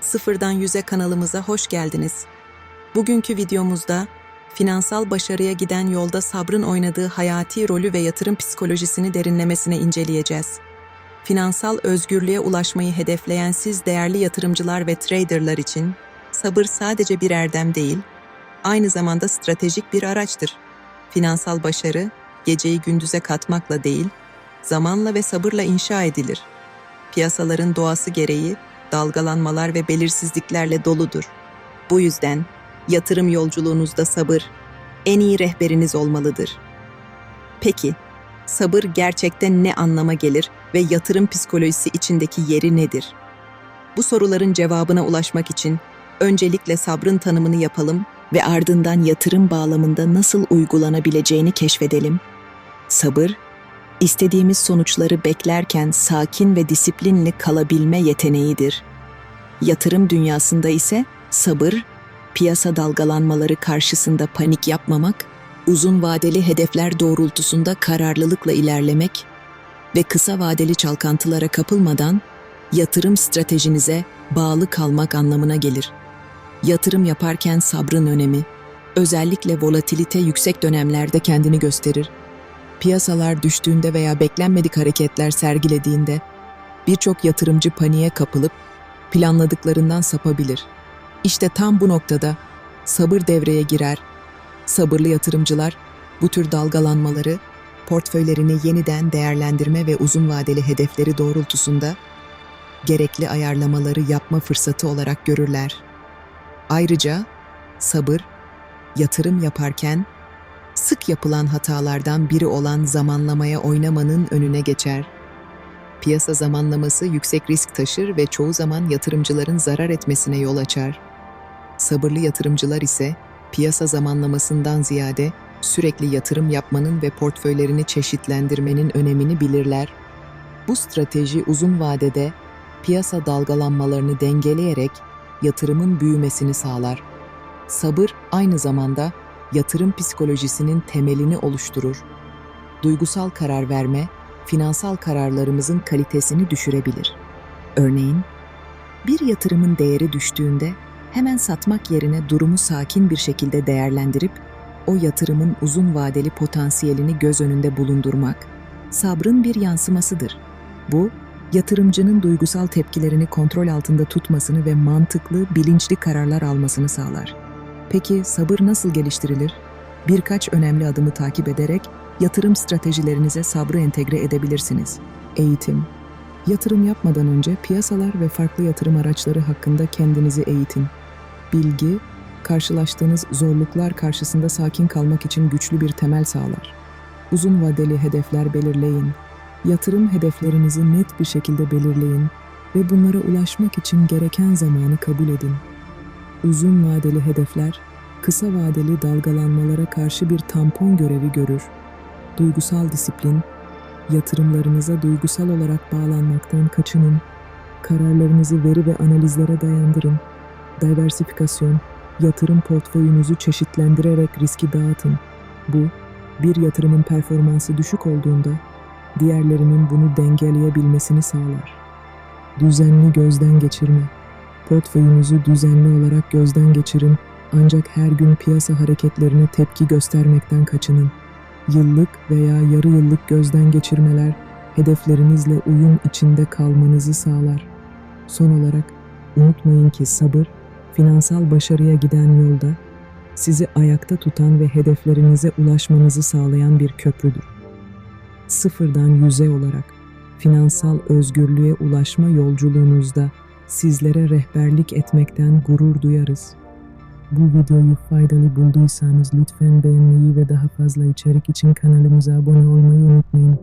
Sıfırdan Yüze kanalımıza hoş geldiniz. Bugünkü videomuzda finansal başarıya giden yolda sabrın oynadığı hayati rolü ve yatırım psikolojisini derinlemesine inceleyeceğiz. Finansal özgürlüğe ulaşmayı hedefleyen siz değerli yatırımcılar ve traderlar için sabır sadece bir erdem değil, aynı zamanda stratejik bir araçtır. Finansal başarı geceyi gündüze katmakla değil, zamanla ve sabırla inşa edilir. Piyasaların doğası gereği dalgalanmalar ve belirsizliklerle doludur. Bu yüzden yatırım yolculuğunuzda sabır en iyi rehberiniz olmalıdır. Peki, sabır gerçekten ne anlama gelir ve yatırım psikolojisi içindeki yeri nedir? Bu soruların cevabına ulaşmak için öncelikle sabrın tanımını yapalım ve ardından yatırım bağlamında nasıl uygulanabileceğini keşfedelim. Sabır, istediğimiz sonuçları beklerken sakin ve disiplinli kalabilme yeteneğidir. Yatırım dünyasında ise sabır, piyasa dalgalanmaları karşısında panik yapmamak, uzun vadeli hedefler doğrultusunda kararlılıkla ilerlemek ve kısa vadeli çalkantılara kapılmadan yatırım stratejinize bağlı kalmak anlamına gelir. Yatırım yaparken sabrın önemi, özellikle volatilite yüksek dönemlerde kendini gösterir piyasalar düştüğünde veya beklenmedik hareketler sergilediğinde birçok yatırımcı paniğe kapılıp planladıklarından sapabilir. İşte tam bu noktada sabır devreye girer. Sabırlı yatırımcılar bu tür dalgalanmaları portföylerini yeniden değerlendirme ve uzun vadeli hedefleri doğrultusunda gerekli ayarlamaları yapma fırsatı olarak görürler. Ayrıca sabır yatırım yaparken sık yapılan hatalardan biri olan zamanlamaya oynamanın önüne geçer. Piyasa zamanlaması yüksek risk taşır ve çoğu zaman yatırımcıların zarar etmesine yol açar. Sabırlı yatırımcılar ise piyasa zamanlamasından ziyade sürekli yatırım yapmanın ve portföylerini çeşitlendirmenin önemini bilirler. Bu strateji uzun vadede piyasa dalgalanmalarını dengeleyerek yatırımın büyümesini sağlar. Sabır aynı zamanda yatırım psikolojisinin temelini oluşturur. Duygusal karar verme, finansal kararlarımızın kalitesini düşürebilir. Örneğin, bir yatırımın değeri düştüğünde hemen satmak yerine durumu sakin bir şekilde değerlendirip o yatırımın uzun vadeli potansiyelini göz önünde bulundurmak sabrın bir yansımasıdır. Bu, yatırımcının duygusal tepkilerini kontrol altında tutmasını ve mantıklı, bilinçli kararlar almasını sağlar. Peki sabır nasıl geliştirilir? Birkaç önemli adımı takip ederek yatırım stratejilerinize sabrı entegre edebilirsiniz. Eğitim. Yatırım yapmadan önce piyasalar ve farklı yatırım araçları hakkında kendinizi eğitin. Bilgi, karşılaştığınız zorluklar karşısında sakin kalmak için güçlü bir temel sağlar. Uzun vadeli hedefler belirleyin. Yatırım hedeflerinizi net bir şekilde belirleyin ve bunlara ulaşmak için gereken zamanı kabul edin uzun vadeli hedefler, kısa vadeli dalgalanmalara karşı bir tampon görevi görür. Duygusal disiplin, yatırımlarınıza duygusal olarak bağlanmaktan kaçının. Kararlarınızı veri ve analizlere dayandırın. Diversifikasyon, yatırım portföyünüzü çeşitlendirerek riski dağıtın. Bu, bir yatırımın performansı düşük olduğunda diğerlerinin bunu dengeleyebilmesini sağlar. Düzenli gözden geçirme Portföyünüzü düzenli olarak gözden geçirin ancak her gün piyasa hareketlerine tepki göstermekten kaçının. Yıllık veya yarı yıllık gözden geçirmeler hedeflerinizle uyum içinde kalmanızı sağlar. Son olarak unutmayın ki sabır, finansal başarıya giden yolda sizi ayakta tutan ve hedeflerinize ulaşmanızı sağlayan bir köprüdür. Sıfırdan yüze olarak finansal özgürlüğe ulaşma yolculuğunuzda sizlere rehberlik etmekten gurur duyarız. Bu videoyu faydalı bulduysanız lütfen beğenmeyi ve daha fazla içerik için kanalımıza abone olmayı unutmayın.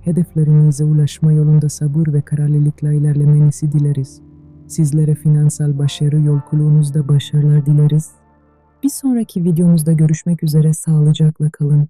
Hedeflerinize ulaşma yolunda sabır ve kararlılıkla ilerlemenizi dileriz. Sizlere finansal başarı yolculuğunuzda başarılar dileriz. Bir sonraki videomuzda görüşmek üzere sağlıcakla kalın.